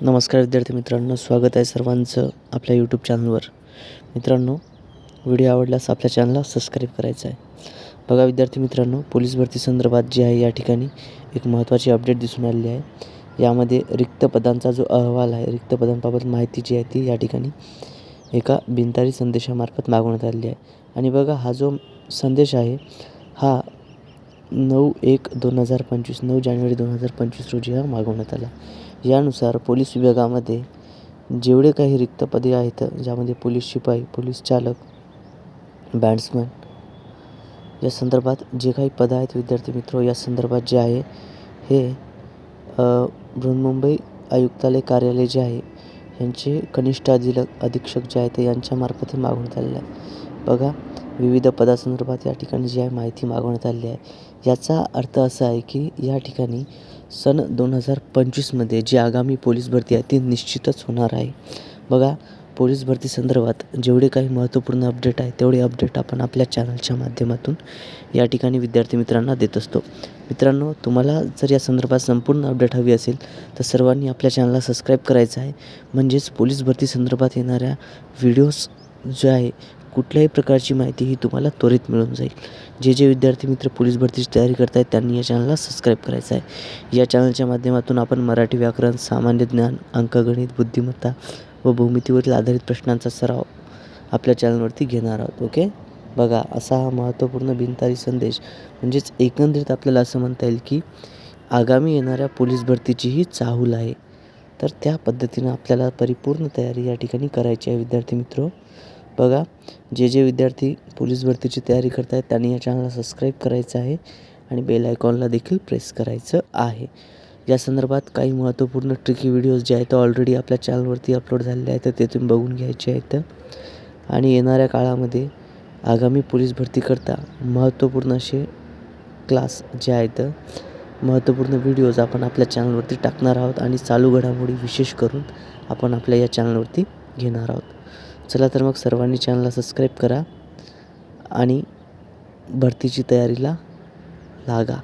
नमस्कार विद्यार्थी मित्रांनो स्वागत आहे सर्वांचं आपल्या यूट्यूब चॅनलवर मित्रांनो व्हिडिओ आवडल्यास आपल्या चॅनलला सबस्क्राईब करायचं आहे. बघा विद्यार्थी मित्रांनो पोलीस भरती संदर्भात जे आहे या ठिकाणी एक महत्त्वाची अपडेट दिसून आलेली आहे. यामध्ये रिक्त पदांचा जो अहवाल आहे रिक्त पदांबाबत माहिती जी आहे ती या ठिकाणी एका बिनतारी संदेशामार्फत मागवण्यात आलेली आहे. आणि बघा हा जो संदेश आहे हा नऊ एक दोन हजार पंचवीस नऊ जानेवारी दोन हजार पंचवीस रोजी हा मागवण्यात आला. यानुसार पोलीस विभागामध्ये जेवढे काही रिक्त पदे आहेत ज्यामध्ये पोलीस शिपाई पोलीस चालक बॅट्समॅन या संदर्भात जे काही पदं आहेत विद्यार्थी मित्र या संदर्भात जे आहे हे बृहन्मुंबई आयुक्तालय कार्यालय जे आहे यांचे कनिष्ठ अधिलक अधीक्षक जे आहे ते यांच्यामार्फत हे मागवण्यात आलेलं आहे. बघा विविध पदासंदर्भात या ठिकाणी जी आहे माहिती मागवण्यात आलेली आहे. याचा अर्थ असा आहे की या ठिकाणी सन दोन हजार पंचवीसमध्ये जी आगामी पोलीस भरती आहे ती निश्चितच होणार आहे. बघा पोलीस भरती संदर्भात जेवढे काही महत्त्वपूर्ण अपडेट आहे तेवढे अपडेट आपण आपल्या चॅनलच्या माध्यमातून या ठिकाणी विद्यार्थी मित्रांना देत असतो. मित्रांनो तुम्हाला जर या संदर्भात संपूर्ण अपडेट हवी असेल तर सर्वांनी आपल्या चॅनलला सबस्क्राईब करायचं आहे. म्हणजेच पोलीस भरती संदर्भात येणाऱ्या व्हिडिओज जे आहे कुठल्याही प्रकारची माहिती ही तुम्हाला त्वरित मिळून जाईल. जे जे विद्यार्थी मित्र पोलीस भरतीची तयारी करत आहेत त्यांनी या चॅनलला सबस्क्राईब करायचं आहे. या चॅनलच्या माध्यमातून आपण मराठी व्याकरण सामान्य ज्ञान अंकगणित बुद्धिमत्ता व भूमितीवरील आधारित प्रश्नांचा सराव आपल्या चॅनलवरती घेणार आहोत ओके बघा असा हा महत्त्वपूर्ण बिनतारी संदेश म्हणजेच एकंदरीत आपल्याला असं म्हणता येईल की आगामी येणाऱ्या पोलीस भरतीची ही चाहूल आहे. तर त्या पद्धतीनं आपल्याला परिपूर्ण तयारी या ठिकाणी करायची आहे विद्यार्थी मित्र. बघा जे जे विद्यार्थी पोलीस भरतीची तयारी करत आहेत त्यांनी या चॅनलला सबस्क्राईब करायचं आहे आणि बेल आयकॉनला देखील प्रेस करायचं आहे. या संदर्भात काही महत्त्वपूर्ण ट्रिकी व्हिडिओज जे आहेत ऑलरेडी आपल्या चॅनलवरती अपलोड झालेले आहेत ते तुम्ही बघून घ्यायचे आहेत. आणि येणाऱ्या काळामध्ये आगामी पोलीस भरतीकरता महत्त्वपूर्ण असे क्लास जे आहेत महत्त्वपूर्ण व्हिडिओज आपण आपल्या चॅनलवरती टाकणार आहोत आणि चालू घडामोडी विशेष करून आपण आपल्या या चॅनलवरती घेणार आहोत. चला तर मग सर्वांनी चॅनलला सबस्क्राईब करा आणि भरतीची तयारीला लागा.